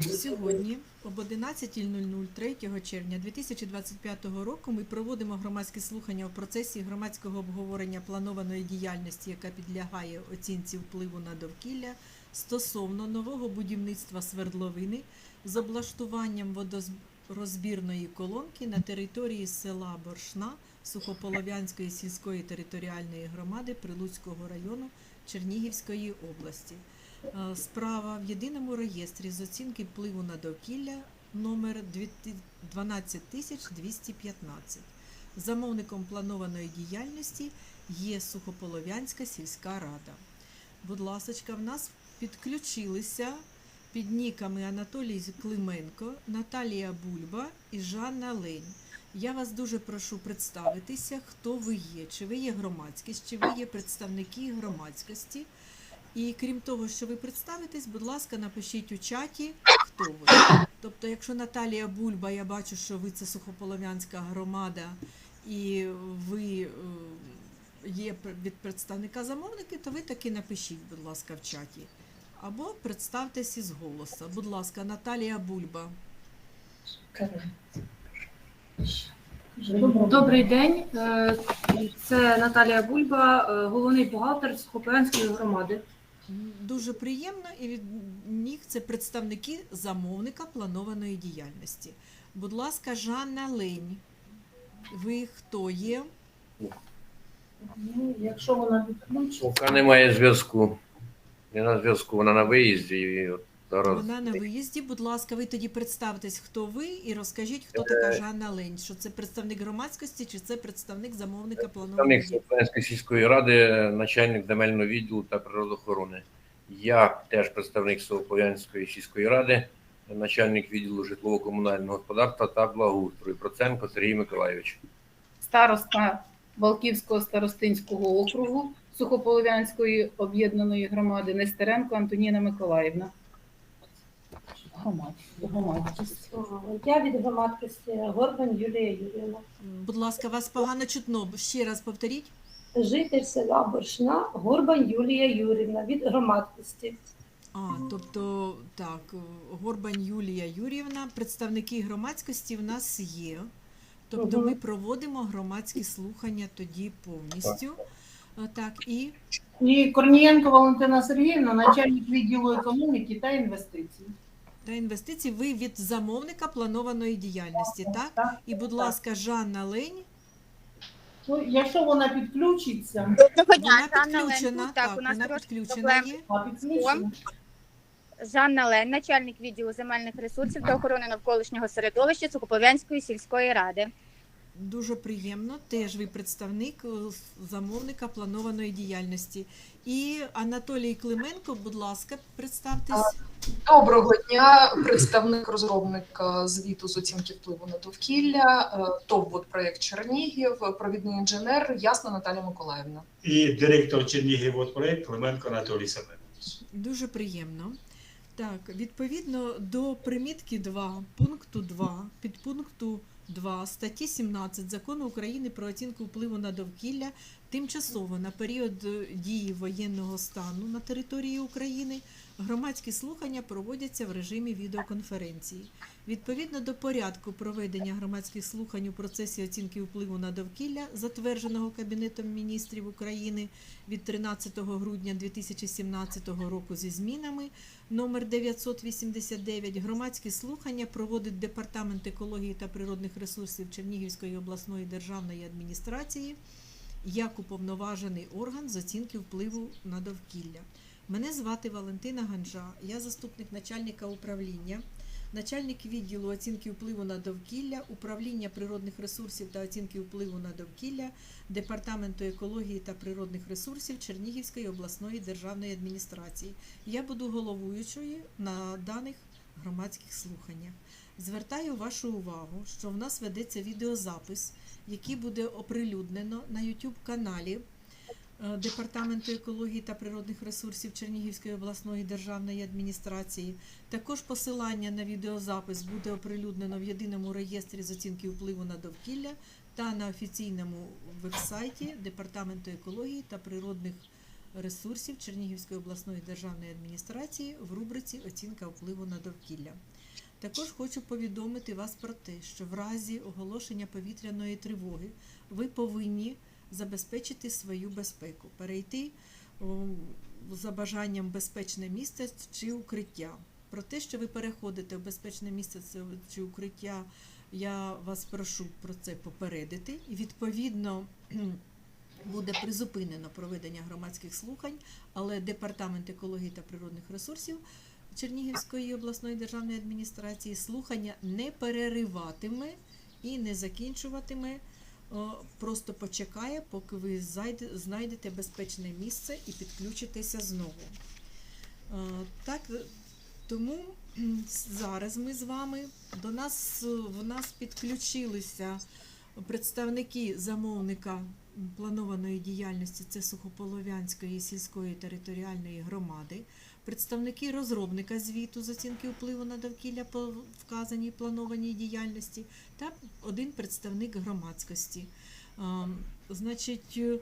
Сьогодні об 11.00 3 червня 2025 року ми проводимо громадські слухання у процесі громадського обговорення планованої діяльності, яка підлягає оцінці впливу на довкілля стосовно нового будівництва свердловини з облаштуванням водорозбірної колонки на території села Боршна Сухополов'янської сільської територіальної громади Прилуцького району Чернігівської області. Е, Справа в єдиному реєстрі з оцінки впливу на довкілля номер 12215. Замовником планованої діяльності є Сухополов'янська сільська рада. Будь ласочка, в нас підключилися під ніками Анатолій Клименко, Наталія Бульба і Жанна Лень. Я вас дуже прошу представитися, хто ви є, чи ви є громадськість, чи ви є представники громадськості. І крім того, що ви представитесь, будь ласка, напишіть у чаті, хто ви. Тобто, якщо Наталія Бульба, я бачу, що ви це Сухополов'янська громада, і ви е, є від представника замовники, то ви таки напишіть, будь ласка, в чаті. Або представтесь із голоса. Будь ласка, Наталія Бульба. Добрий день. Е, Це Наталія Бульба, е, головний бухгалтер Сухопенської громади. Дуже приємно, і від них це представники замовника планованої діяльності. Будь ласка, Жанна Лень. Ви хто є? Ну, якщо вона відключить. Поки немає зв'язку. Не на зв'язку, вона на виїзді. І от зараз Вона на виїзді. Будь ласка, ви тоді представтесь, хто ви, і розкажіть, хто така Жанна Лень. Що це представник громадськості, чи це представник замовника планованої представник? Слов'янської сільської ради, начальник земельного відділу та природоохорони. Я теж представник Слов'янської сільської ради, начальник відділу житлово-комунального господарства та благоустрою. Проценко Сергій Миколайович. Староста Балківського старостинського округу Сухополов'янської об'єднаної громади Нестеренко Антоніна Миколаївна. Громадськість. Я від громадськості Горбан Юлія Юріївна. Будь ласка, вас погано чутно. Ще раз повторіть. Житель села Боршна Горбан Юлія Юріївна від громадськості. А, тобто, так, Горбань Юлія Юріївна, представники громадськості в нас є. Тобто ми проводимо громадські слухання тоді повністю. Так, і І Корнієнко Валентина Сергіївна, начальник відділу економіки та інвестицій. Та інвестиції ви від замовника планованої діяльності, так? Так, І, будь ласка, Жанна Лень, Ну, якщо вона підключиться, Доброго вона Жанна підключена. Лень. Так, так, у нас вона трошки підключена проблем. є. а. Жанна Лень, начальник відділу земельних ресурсів та охорони навколишнього середовища Сухопов'янської сільської ради. Дуже приємно. Теж ви представник е, замовника планованої діяльності. І Анатолій Клименко, будь ласка, представтесь. Доброго дня, представник розробника звіту з оцінки впливу на довкілля, е, ТОВ проєкт Чернігів, провідний інженер Ясна Наталя Миколаївна. і директор Чернігівводпроект Клименко Анатолій Семенович. Дуже приємно. Так, відповідно до примітки 2, пункту 2, підпункту 2 статті 17 Закону України про оцінку впливу на довкілля тимчасово на період е, дії воєнного стану на території України громадські слухання проводяться в режимі відеоконференції. Відповідно до порядку проведення громадських слухань у процесі оцінки впливу на довкілля, затвердженого Кабінетом міністрів України від 13 грудня 2017 року зі змінами, номер 989 громадські слухання проводить Департамент екології та природних ресурсів Чернігівської обласної державної адміністрації як уповноважений орган з оцінки впливу на довкілля. Мене звати Валентина Ганжа, я заступник начальника управління, начальник відділу оцінки впливу на довкілля, управління природних ресурсів та оцінки впливу на довкілля Департаменту екології та природних ресурсів Чернігівської обласної державної адміністрації. Я буду головуючою на даних громадських слуханнях. Звертаю вашу увагу, що в нас ведеться відеозапис, який буде оприлюднено на YouTube каналі Департаменту екології та природних ресурсів Чернігівської обласної державної адміністрації. Також посилання на відеозапис буде оприлюднено в єдиному реєстрі з оцінки впливу на довкілля та на офіційному вебсайті Департаменту екології та природних ресурсів Чернігівської обласної державної адміністрації в рубриці Оцінка впливу на довкілля. Також хочу повідомити вас про те, що в разі оголошення повітряної тривоги ви повинні забезпечити свою безпеку, перейти за бажанням безпечне місце чи укриття. Про те, що ви переходите в безпечне місце чи укриття, я вас прошу про це попередити. І відповідно буде призупинено проведення громадських слухань, але Департамент екології та природних ресурсів Чернігівської обласної державної адміністрації слухання не перериватиме і не закінчуватиме. О, Просто почекає, поки ви знайдете безпечне місце і підключитеся знову. Е, Так, е, тому зараз ми з вами до нас е, в нас підключилися представники замовника планованої діяльності це Сухополов'янської сільської територіальної громади, представники розробника звіту з оцінки впливу на довкілля по вказаній планованій діяльності та один представник громадськості. Ем, Значить, е,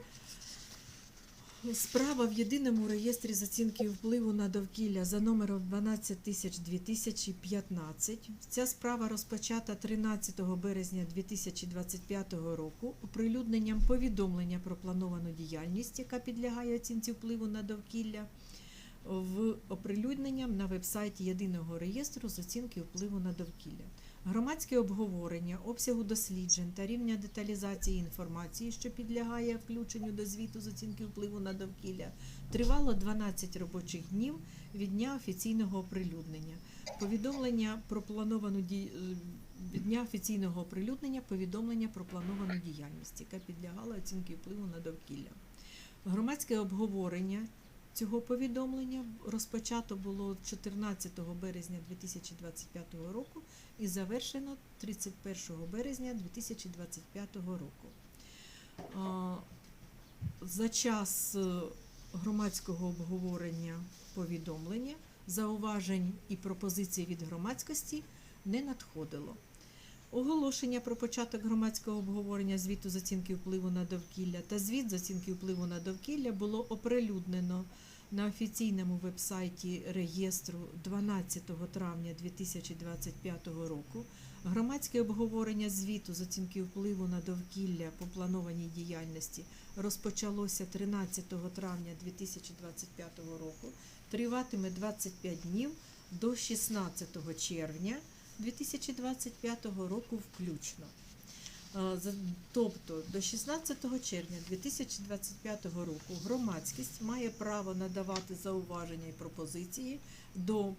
справа в єдиному реєстрі з оцінки впливу на довкілля за номером 12015. Ця справа розпочата 13 березня 2025 року оприлюдненням повідомлення про плановану діяльність, яка підлягає оцінці впливу на довкілля в оприлюдненням на вебсайті єдиного реєстру з оцінки впливу на довкілля. Громадське обговорення обсягу досліджень та рівня деталізації інформації, що підлягає включенню до звіту з оцінки впливу на довкілля, тривало 12 робочих днів від дня офіційного оприлюднення. Повідомлення про плановану ді... е, дня офіційного оприлюднення повідомлення про плановану діяльність, яка підлягала оцінки впливу на довкілля. Громадське обговорення цього повідомлення розпочато було 14 березня 2025 року і завершено 31 березня 2025 року. За час е, громадського обговорення повідомлення, зауважень і пропозицій від громадськості не надходило. Оголошення про початок громадського обговорення звіту з оцінки впливу на довкілля та звіт з оцінки впливу на довкілля було оприлюднено на офіційному вебсайті реєстру 12 травня 2025 року. Громадське обговорення звіту з оцінки впливу на довкілля по планованій діяльності розпочалося 13 травня 2025 року, триватиме 25 днів до 16 червня 2025 року включно. Тобто до 16 червня 2025 року громадськість має право надавати зауваження і пропозиції до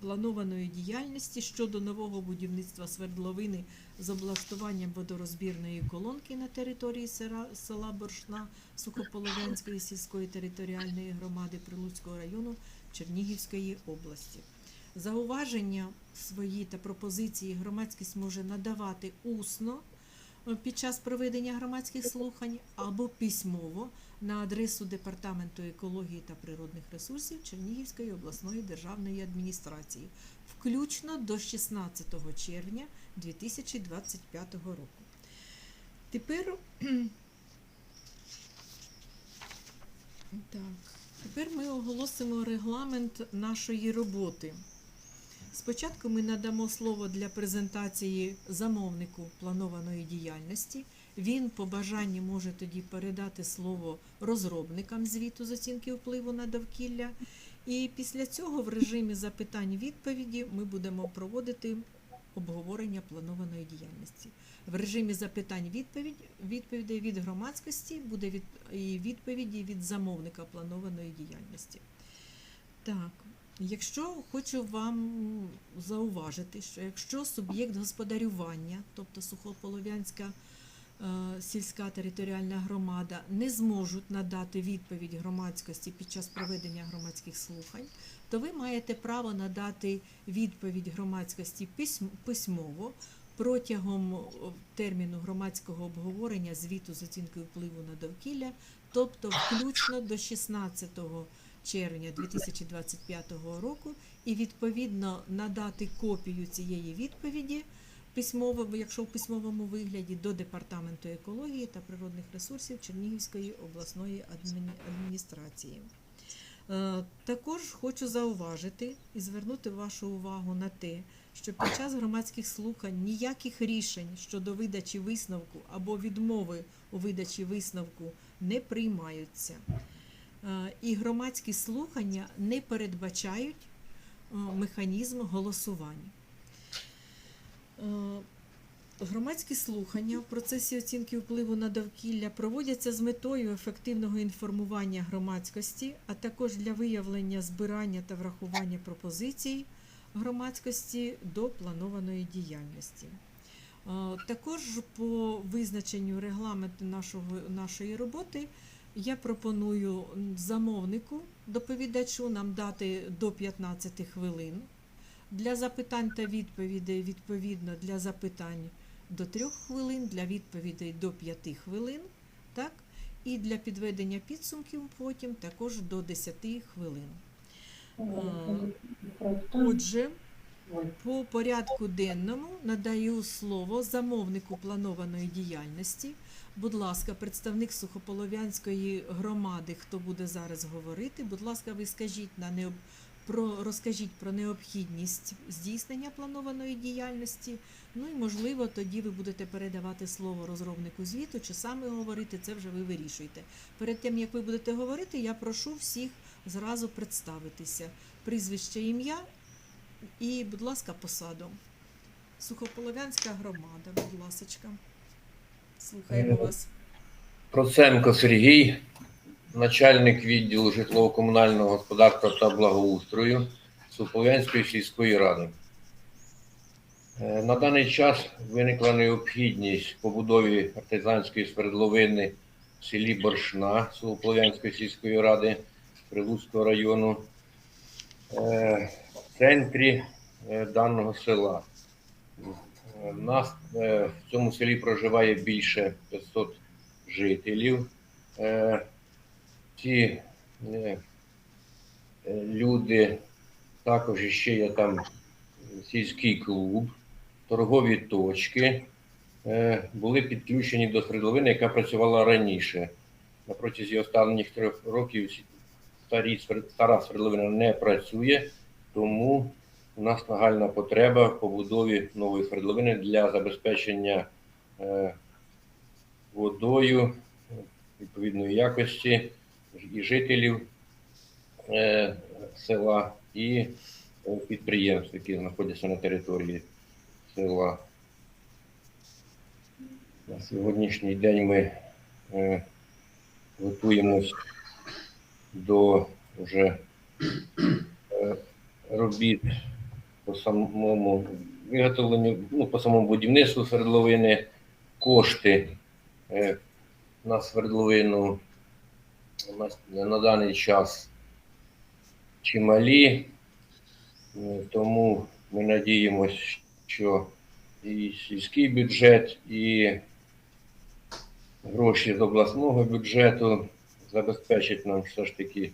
планованої діяльності щодо нового будівництва свердловини з облаштуванням водорозбірної колонки на території села Боршна Сухополов'янської сільської територіальної громади Прилуцького району Чернігівської області. Зауваження свої та пропозиції громадськість може надавати усно під час проведення громадських слухань або письмово на адресу Департаменту екології та природних ресурсів Чернігівської обласної державної адміністрації, включно до 16 червня 2025 року. Тепер так, тепер ми оголосимо регламент нашої роботи. Спочатку ми надамо слово для презентації замовнику планованої діяльності. Він по бажанні може тоді передати слово розробникам звіту з оцінки впливу на довкілля. І після цього в режимі запитань-відповіді ми будемо проводити обговорення планованої діяльності. В режимі запитань-відповідь відповідей від громадськості буде від, і відповіді від замовника планованої діяльності. Так, Якщо хочу вам зауважити, що якщо суб'єкт господарювання, тобто Сухополов'янська е, сільська територіальна громада, не зможуть надати відповідь громадськості під час проведення громадських слухань, то ви маєте право надати відповідь громадськості письм- письмово протягом терміну громадського обговорення звіту з оцінкою впливу на довкілля, тобто включно до 16 червня 2025 року, і відповідно надати копію цієї відповіді письмово, якщо в письмовому вигляді, до департаменту екології та природних ресурсів Чернігівської обласної адміні- адміністрації. Е, Також хочу зауважити і звернути вашу увагу на те, що під час громадських слухань ніяких рішень щодо видачі висновку або відмови у видачі висновку не приймаються. Е, І громадські слухання не передбачають е, механізм голосування. Е, Громадські слухання в процесі оцінки впливу на довкілля проводяться з метою ефективного інформування громадськості, а також для виявлення збирання та врахування пропозицій громадськості до планованої діяльності. Також по визначенню регламенту нашої роботи я пропоную замовнику, доповідачу нам дати до 15 хвилин. Для запитань та відповідей відповідно для запитань до 3 хвилин, для відповідей до 5 хвилин, так? І для підведення підсумків потім також до 10 хвилин. Отже, по порядку денному надаю слово замовнику планованої діяльності. Будь ласка, представник Сухополов'янської громади, хто буде зараз говорити, будь ласка, ви скажіть на необ... про розкажіть про необхідність здійснення планованої діяльності. Ну і можливо, тоді ви будете передавати слово розробнику звіту, чи саме говорити, це вже ви вирішуєте. Перед тим як ви будете говорити, я прошу всіх зразу представитися. Прізвище ім'я і, будь ласка, посаду. Сухополов'янська громада, будь ласочка. Слухаємо вас. Проценко Сергій, начальник відділу житлово-комунального господарства та благоустрою Суполянської сільської ради. Е, На даний час виникла необхідність побудові артизанської свердловини в селі Боршна Суполянської сільської ради Прилуцького району е, в центрі е, даного села. Е, Нас е, в цьому селі проживає більше 500 жителів. Е, Ці люди також ще є там сільський клуб, торгові точки. Були підключені до свердловини, яка працювала раніше. На протязі останніх трьох років старі, стара свердловина не працює, тому у нас нагальна потреба в побудові нової свердловини для забезпечення е, водою відповідної якості і жителів е, села, і е, підприємств, які знаходяться на території села. На сьогоднішній день ми готуємось до вже робіт по самому виготовленню, ну, по самому будівництву свердловини, кошти е, на свердловину у нас на даний час чималі, Е, тому ми надіємося, що і сільський бюджет, і гроші з обласного бюджету забезпечать нам все ж таки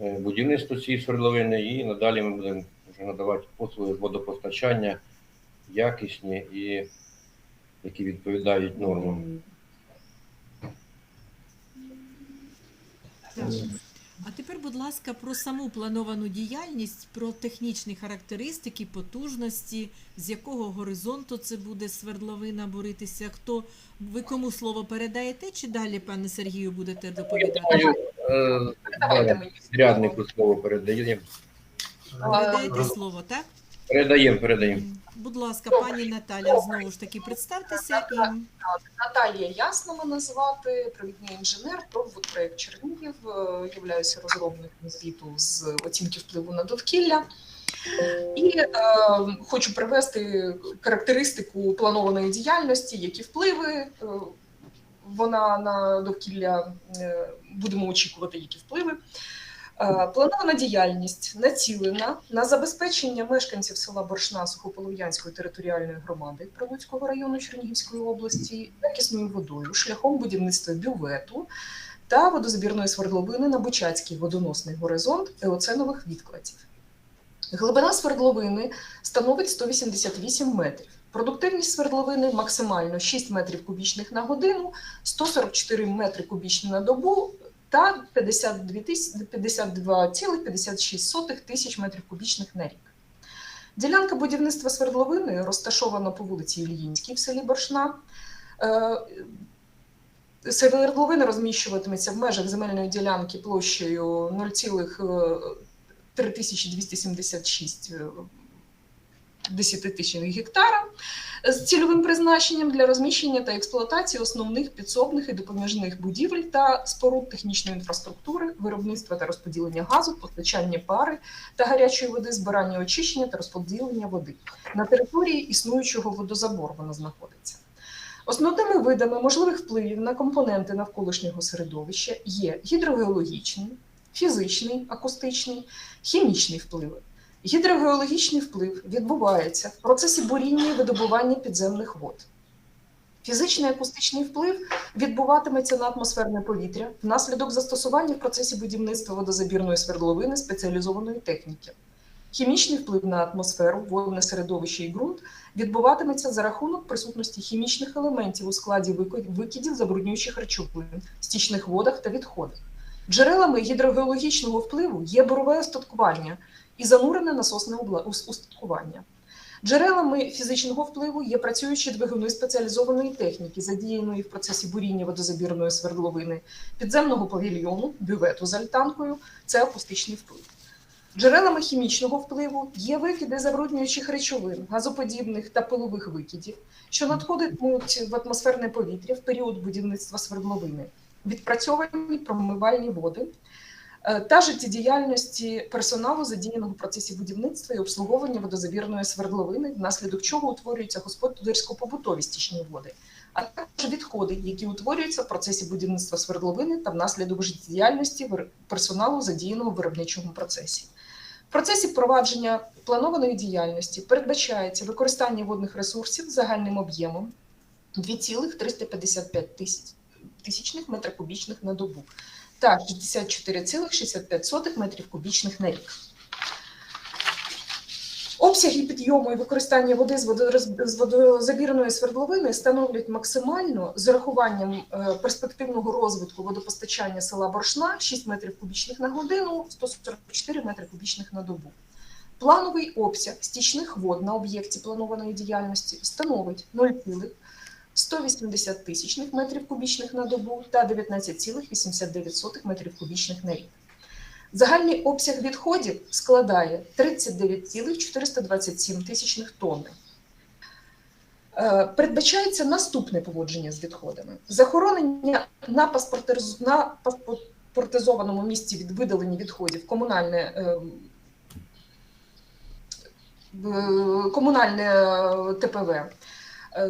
е, будівництво цієї свердловини, і надалі ми будемо надавати послуги водопостачання якісні і які відповідають нормам. Так. А тепер, будь ласка, про саму плановану діяльність, про технічні характеристики, потужності, з якого горизонту це буде свердловина боритися. Хто ви кому слово передаєте, чи далі, пане Сергію, будете доповідати? Е, Давайте да, мені Підряднику слово передаємо. Передаєте слово, так? Передаємо, передаємо. Будь ласка, пані Наталя, знову ж таки представтеся і Наталія Ясна мене звати, провідний інженер, проект Чернігів, е, являюся розробником звіту з оцінки впливу на довкілля. І е, хочу привести характеристику планованої діяльності, які впливи е, вона на довкілля е, будемо очікувати, які впливи. Е, Планована діяльність націлена на забезпечення мешканців села Боршна Сухополов'янської територіальної громади Прилуцького району Чернігівської області якісною водою шляхом будівництва бювету та водозабірної свердловини на Бучацький водоносний горизонт еоценових відкладів. Глибина свердловини становить 188 метрів. Продуктивність свердловини максимально 6 метрів кубічних на годину, 144 метри кубічні на добу та 52,56 тисяч метрів кубічних на рік. Ділянка будівництва свердловини розташована по вулиці Ільїнській в селі Боршна. Е, Свердловина розміщуватиметься в межах земельної ділянки площею 0,3276 десятитисячних гектара з цільовим призначенням для розміщення та експлуатації основних підсобних і допоміжних будівель та споруд технічної інфраструктури, виробництва та розподілення газу, постачання пари та гарячої води, збирання очищення та розподілення води. На території існуючого водозабору вона знаходиться. Основними видами можливих впливів на компоненти навколишнього середовища є гідрогеологічний, фізичний, акустичний, хімічний впливи. Гідрогеологічний вплив відбувається в процесі буріння і видобування підземних вод. Фізичний акустичний вплив відбуватиметься на атмосферне повітря внаслідок застосування в процесі будівництва водозабірної свердловини спеціалізованої техніки. Хімічний вплив на атмосферу, водне середовище і ґрунт відбуватиметься за рахунок присутності хімічних елементів у складі викидів забруднюючих речовин, стічних водах та відходах. Джерелами гідрогеологічного впливу є борове остаткування і занурене насосне устаткування. Джерелами фізичного впливу є працюючі двигуни спеціалізованої техніки, задіяної в процесі буріння водозабірної свердловини, підземного павільйону, бювету з альтанкою це акустичний вплив. Джерелами хімічного впливу є викиди забруднюючих речовин, газоподібних та пилових викидів, що надходитимуть в атмосферне повітря в період будівництва свердловини, відпрацьовані промивальні води та життєдіяльності персоналу, задіяного в процесі будівництва і обслуговування водозабірної свердловини, внаслідок чого утворюються господарсько-побутові стічні води, а також відходи, які утворюються в процесі будівництва свердловини та внаслідок життєдіяльності персоналу, задіяного в виробничому процесі. В процесі провадження планованої діяльності передбачається використання водних ресурсів загальним об'ємом 2,355 тисяч тисячних метрів кубічних на добу та 64,65 метрів кубічних на рік. Обсяги підйому і використання води з водозабірної свердловини становлять максимально з урахуванням е, перспективного розвитку водопостачання села Боршна 6 метрів кубічних на годину, 144 метри кубічних на добу. Плановий обсяг стічних вод на об'єкті планованої діяльності становить 0,180 тисячних метрів кубічних на добу та 19,89 метрів кубічних на рік. Загальний обсяг відходів складає 39,427 тисячних тонн. Е, Передбачається наступне поводження з відходами: захоронення на, паспортизованому місці від видалення відходів комунальне, е, комунальне е, ТПВ е,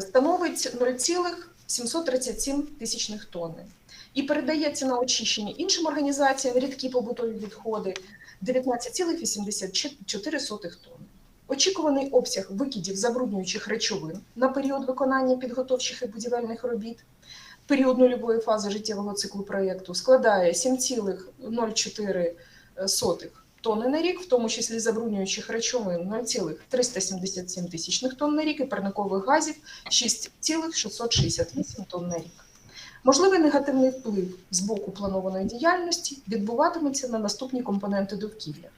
становить 0,737 тисячних тонни і передається на очищення іншим організаціям рідкі побутові відходи 19,84 тонни. Очікуваний обсяг викидів забруднюючих речовин на період виконання підготовчих і будівельних робіт, період нульової фази життєвого циклу проєкту складає 7,04 тонни на рік, в тому числі забруднюючих речовин 0,377 тисячних тонн на рік і парникових газів 6,668 тонн на рік. Можливий негативний вплив з боку планованої діяльності відбуватиметься на наступні компоненти довкілля: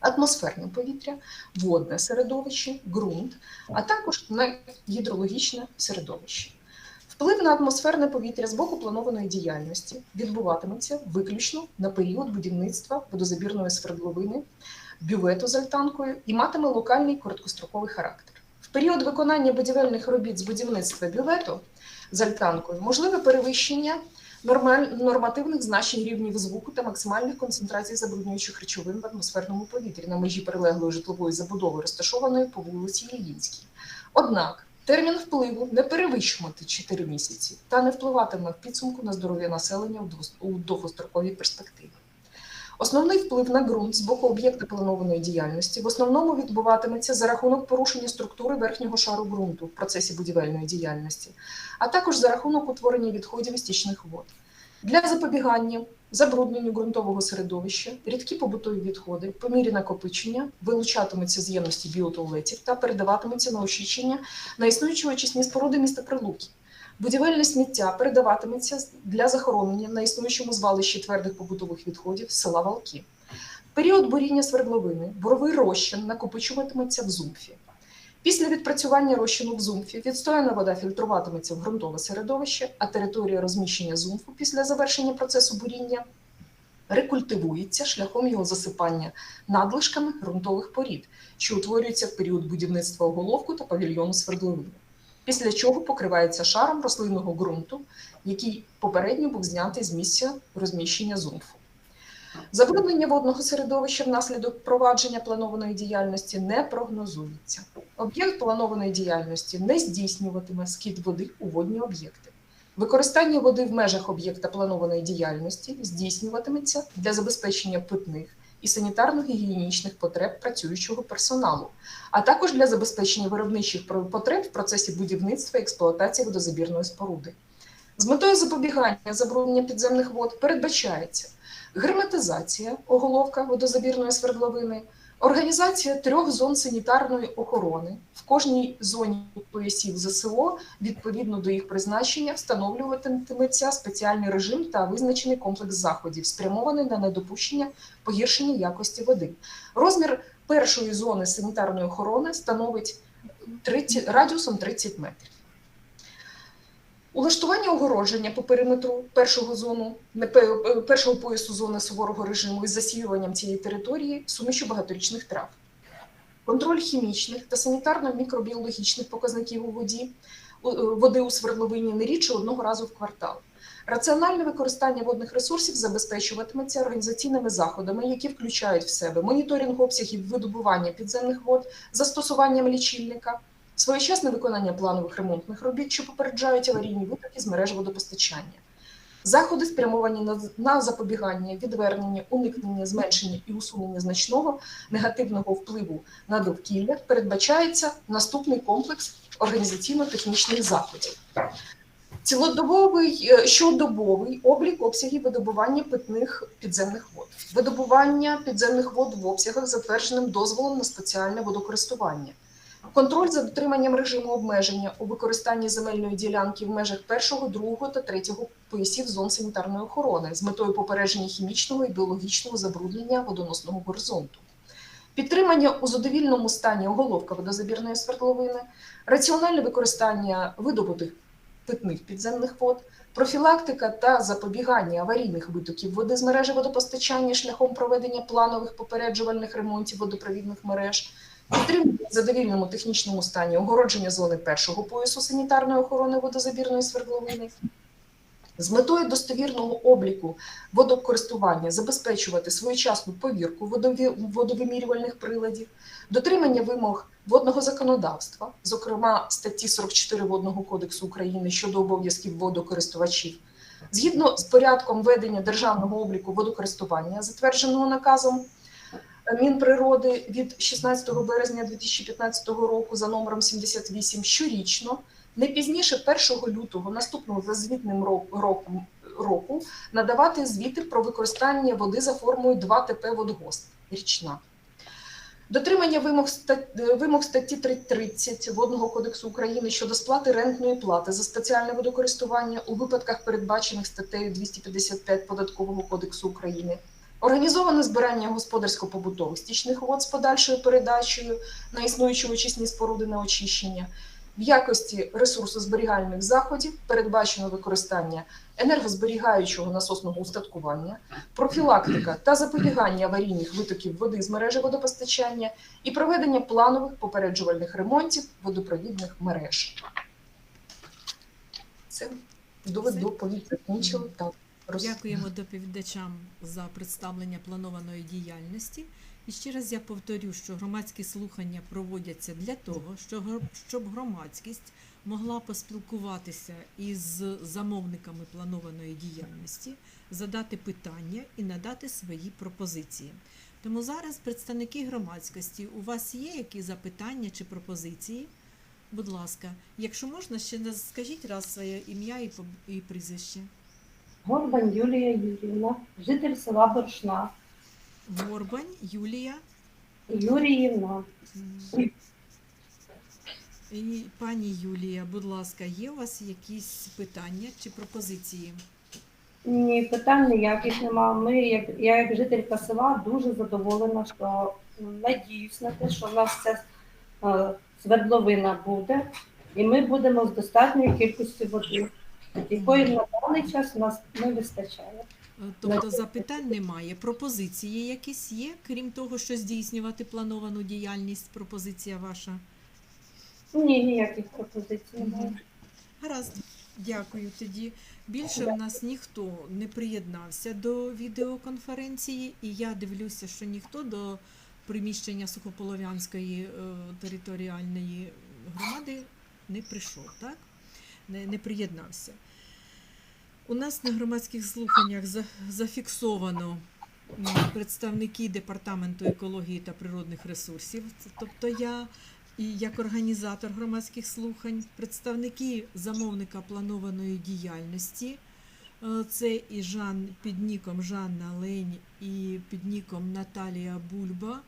атмосферне повітря, водне середовище, ґрунт, а також на гідрологічне середовище. Вплив на атмосферне повітря з боку планованої діяльності відбуватиметься виключно на період будівництва водозабірної свердловини, бювету з альтанкою і матиме локальний короткостроковий характер. В період виконання будівельних робіт з будівництва бювету з альтанкою можливе перевищення нормативних значень рівнів звуку та максимальних концентрацій забруднюючих речовин в атмосферному повітрі на межі прилеглої житлової забудови, розташованої по вулиці Ільїнській. Однак термін впливу не перевищуватиме 4 місяці та не впливатиме в підсумку на здоров'я населення у довгостроковій перспективі. Основний вплив на ґрунт з боку об'єкта планованої діяльності в основному відбуватиметься за рахунок порушення структури верхнього шару ґрунту в процесі будівельної діяльності, а також за рахунок утворення відходів і стічних вод. Для запобігання забрудненню ґрунтового середовища рідкі побутові відходи по мірі накопичення вилучатимуться з ємності біотуалетів та передаватимуться на очищення на існуючі очисні споруди міста Прилуки. Будівельне сміття передаватиметься для захоронення на існуючому звалищі твердих побутових відходів села Валки. Період буріння свердловини буровий розчин накопичуватиметься в зумфі. Після відпрацювання розчину в зумфі відстояна вода фільтруватиметься в ґрунтове середовище, а територія розміщення зумфу після завершення процесу буріння рекультивується шляхом його засипання надлишками ґрунтових порід, що утворюються в період будівництва оголовку та павільйону свердловини. Після чого покривається шаром рослинного ґрунту, який попередньо був знятий з місця розміщення зумфу. Забруднення водного середовища внаслідок провадження планованої діяльності не прогнозується. Об'єкт планованої діяльності не здійснюватиме скид води у водні об'єкти. Використання води в межах об'єкта планованої діяльності здійснюватиметься для забезпечення питних і санітарно-гігієнічних потреб працюючого персоналу, а також для забезпечення виробничих потреб в процесі будівництва і експлуатації водозабірної споруди. З метою запобігання забруднення підземних вод передбачається герметизація оголовка водозабірної свердловини, організація трьох зон санітарної охорони. В кожній зоні поясів ЗСО відповідно до їх призначення встановлюватиметься спеціальний режим та визначений комплекс заходів, спрямований на недопущення погіршення якості води. Розмір першої зони санітарної охорони становить 30, радіусом 30 метрів. Улаштування огородження по периметру першого зону е, першого поясу зони суворого режиму із засіюванням цієї території сумішю багаторічних трав. Контроль хімічних та санітарно-мікробіологічних показників у воді е, води у свердловині не рідше одного разу в квартал. Раціональне використання водних ресурсів забезпечуватиметься організаційними заходами, які включають в себе моніторинг обсягів видобування підземних вод, застосуванням лічильника, своєчасне виконання планових ремонтних робіт, що попереджають аварійні витоки з мереж водопостачання. Заходи спрямовані на, на запобігання, відвернення, уникнення, зменшення і усунення значного негативного впливу на довкілля передбачається наступний комплекс організаційно-технічних заходів. Цілодобовий е, щодобовий облік обсягів видобування питних підземних вод, видобування підземних вод в обсягах, затвердженим дозволом на спеціальне водокористування, контроль за дотриманням режиму обмеження у використанні земельної ділянки в межах першого, другого та третього поясів зон санітарної охорони з метою попередження хімічного і біологічного забруднення водоносного горизонту. Підтримання у задовільному стані оголовка водозабірної свердловини, раціональне використання видобутих питних підземних вод, профілактика та запобігання аварійних витоків води з мережі водопостачання шляхом проведення планових попереджувальних ремонтів водопровідних мереж, підтримання в задовільному технічному стані огородження зони першого поясу санітарної охорони водозабірної свердловини. З метою достовірного обліку водокористування забезпечувати своєчасну повірку водовимірювальних приладів, дотримання вимог водного законодавства, зокрема статті 44 Водного кодексу України щодо обов'язків водокористувачів, згідно з порядком ведення державного обліку водокористування, затвердженого наказом Мінприроди від 16 березня 2015 року за номером 78 щорічно, не пізніше 1 лютого наступного за звітним ро- роком року надавати звіти про використання води за формою 2 ТП водгосп річна. Дотримання вимог, стат- вимог статті 30 Водного кодексу України щодо сплати рентної плати за спеціальне водокористування у випадках, передбачених статтею 255 Податкового кодексу України. Організоване збирання господарсько-побутових стічних вод з подальшою передачею на існуючі очисні споруди на очищення. В якості ресурсозберігальних заходів передбачено використання енергозберігаючого насосного устаткування, профілактика та запобігання аварійних витоків води з мережі водопостачання і проведення планових попереджувальних ремонтів водопровідних мереж. Це довід доповідь закінчили. Так, роз- Дякуємо доповідачам за представлення планованої діяльності. І ще раз я повторю, що громадські слухання проводяться для того, щоб громадськість могла поспілкуватися із замовниками планованої діяльності, задати питання і надати свої пропозиції. Тому зараз представники громадськості, у вас є які запитання чи пропозиції? Будь ласка, якщо можна, ще скажіть раз своє ім'я і прізвище. Горбань Юлія Юрівна, житель села Боршна. Горбань Юлія Юріївна. і пані Юлія, будь ласка, є у вас якісь питання чи пропозиції? Ні, питань ніяких нема. Ми, як я як жителька села, дуже задоволена, що надіюсь на те, що в нас ця е, свердловина буде, і ми будемо з достатньою кількістю води, якої на даний час у нас не вистачає. Е, Тобто запитань немає. Пропозиції якісь є, крім того, що здійснювати плановану діяльність, пропозиція ваша? Ні, ніяких пропозицій немає. Гаразд, дякую тоді. Більше в нас ніхто не приєднався до відеоконференції, і я дивлюся, що ніхто до приміщення Сухополов'янської е, територіальної громади не прийшов, так? Не, не приєднався. У нас на громадських слуханнях за- зафіксовано представники Департаменту екології та природних ресурсів, тобто я і як організатор громадських слухань, представники замовника планованої діяльності. Е, Це і Жан під ніком Жанна Лень і під ніком Наталія Бульба,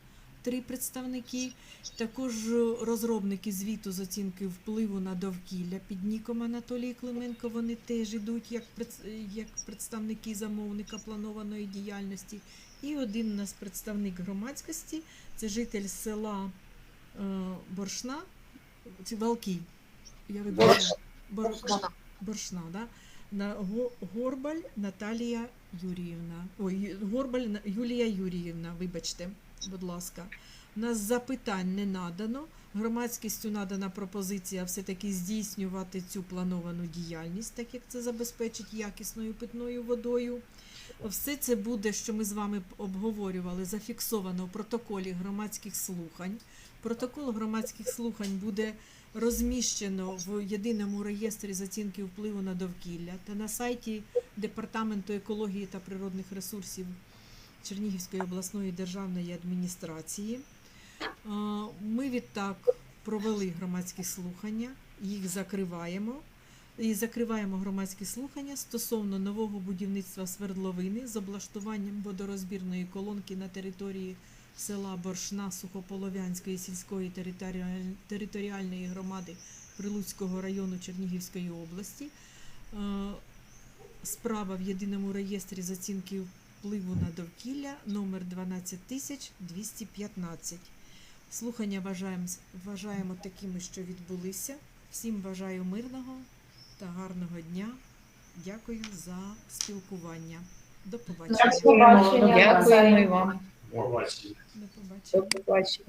три представники. Також розробники звіту з оцінки впливу на довкілля під ніком Анатолій Клименко. Вони теж йдуть як, як представники замовника планованої діяльності. І один у нас представник громадськості це житель села е, Боршна, чи Валкій. Я вибачаю. Бор- Боршна, да? На Горбаль Наталія Юріївна. Ой, Горбаль Юлія Юріївна, вибачте, будь ласка. Нас запитань не надано. Громадськістю надана пропозиція все-таки здійснювати цю плановану діяльність, так як це забезпечить якісною питною водою. Все це буде, що ми з вами обговорювали, зафіксовано в протоколі громадських слухань. Протокол громадських слухань буде розміщено в єдиному реєстрі з оцінки впливу на довкілля та на сайті Департаменту екології та природних ресурсів Чернігівської обласної державної адміністрації. Е, Ми відтак провели громадські слухання, їх закриваємо. І закриваємо громадські слухання стосовно нового будівництва свердловини з облаштуванням водорозбірної колонки на території села Боршна Сухополов'янської сільської територіальної громади Прилуцького району Чернігівської області. Е, Справа в єдиному реєстрі з оцінки впливу на довкілля номер 12215. Слухання вважаємо, вважаємо такими, що відбулися. Всім бажаю мирного та гарного дня. Дякую за спілкування. До побачення. До побачення. Дякуємо вам. До побачення. До побачення.